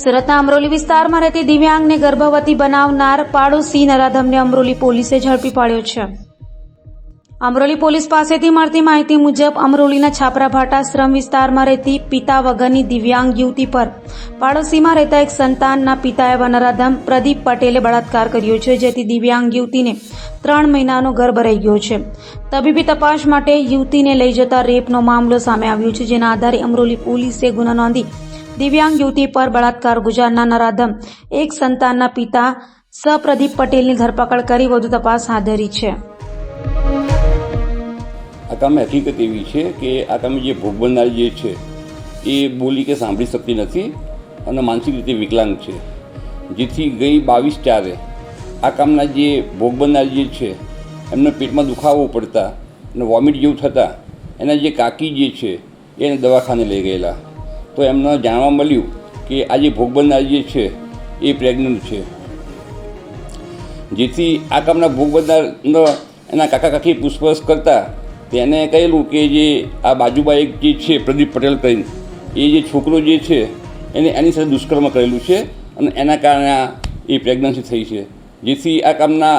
સુરતના અમરોલી વિસ્તારમાં રહેતી દિવ્યાંગને ગર્ભવતી બનાવનાર પાડોશી નરાધમને અમરોલી પોલીસે ઝડપી પાડ્યો છે. અમરોલી પોલીસ પાસેથી મળતી માહિતી મુજબ અમરોલીના છાપરાભાટા શ્રમ વિસ્તારમાં રહેતી પિતા વગરની દિવ્યાંગ યુવતી પર પાડોશીમાં રહેતા એક સંતાનના પિતા એવા નરાધમ પ્રદીપ પટેલે બળાત્કાર કર્યો છે, જેથી દિવ્યાંગ યુવતીને ત્રણ મહિનાનો ગર્ભ રહી ગયો છે. તબીબી તપાસ માટે યુવતીને લઈ જતા રેપનો મામલો સામે આવ્યો છે, જેના આધારે અમરોલી પોલીસે ગુનો નોંધી દિવ્યાંગ યુવતી પર બળાત્કાર ગુજારનાર નરાધમ. એક સંતાનના પિતા સપ્રદીપ પટેલની ધરપકડ કરી વધુ તપાસ હાથ ધરી છે. આ કામે હકીકત એવી છે કે આ કામે જે ભોગ બનનાર જે છે, એ બોલી કે સાંભળી શકતી નથી અને માનસિક રીતે વિકલાંગ છે. જેથી ગઈ બાવીસ ચારે આ કામના જે ભોગ બનનાર જે છે, એમને પેટમાં દુખાવો પડતા અને વોમિટ જેવું થતાં એના જે કાકી જે છે, એને દવાખાને લઈ ગયેલા. તો એમને જાણવા મળ્યું કે આ જે ભોગ જે છે, એ પ્રેગ્નન્ટ છે. જેથી આ કામના ભોગ બનનારનો એના કાકા કાકી પૂછપરછ કરતા તેને કહેલું કે જે આ બાજુમાં એક જે છે, પ્રદીપ પટેલ કરીને, એ જે છોકરો જે છે, એને એની સાથે દુષ્કર્મ કરેલું છે અને એના કારણે આ એ પ્રેગ્નન્સી થઈ છે. જેથી આ કામના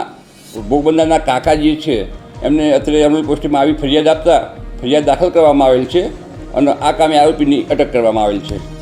ભોગબંદારના કાકા જે છે, એમને અત્યારે એમની પોસ્ટમાં આવી ફરિયાદ આપતા, ફરિયાદ દાખલ કરવામાં આવેલ છે. અને આ કામે આરોપીની અટક કરવામાં આવેલ છે.